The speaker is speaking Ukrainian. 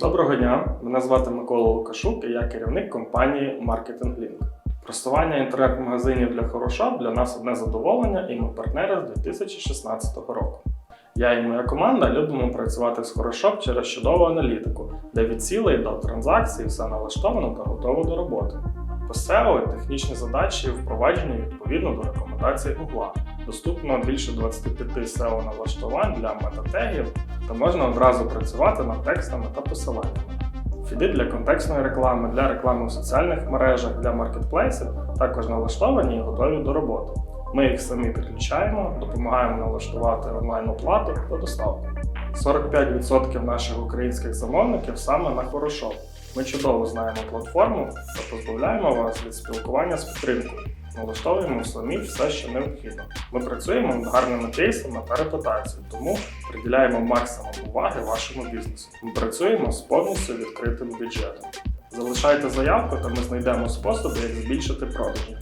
Доброго дня, мене звати Микола Лукашук і я керівник компанії Marketing Link. Просування інтернет-магазинів для Хорошап для нас одне задоволення, і ми партнери з 2016 року. Я і моя команда любимо працювати з Хорошоп через чудову аналітику, де від цілей до транзакцій все налаштовано та готово до роботи. По SEO технічні задачі впроваджені відповідно до рекомендацій Google. Доступно більше 25 SEO налаштувань для метатегів та можна одразу працювати над текстами та посиланнями. Фіди для контекстної реклами, для реклами в соціальних мережах, для маркетплейсів також налаштовані і готові до роботи. Ми їх самі підключаємо, допомагаємо налаштувати онлайн-оплату та доставку. 45% наших українських замовників саме на Хорошоп. Ми чудово знаємо платформу та позбавляємо вас від спілкування з підтримкою. Налаштовуємо самі все, що необхідно. Ми працюємо над гарними кейсами та репутацією, тому приділяємо максимум уваги вашому бізнесу. Ми працюємо з повністю відкритим бюджетом. Залишайте заявку, та ми знайдемо способи, як збільшити продажі.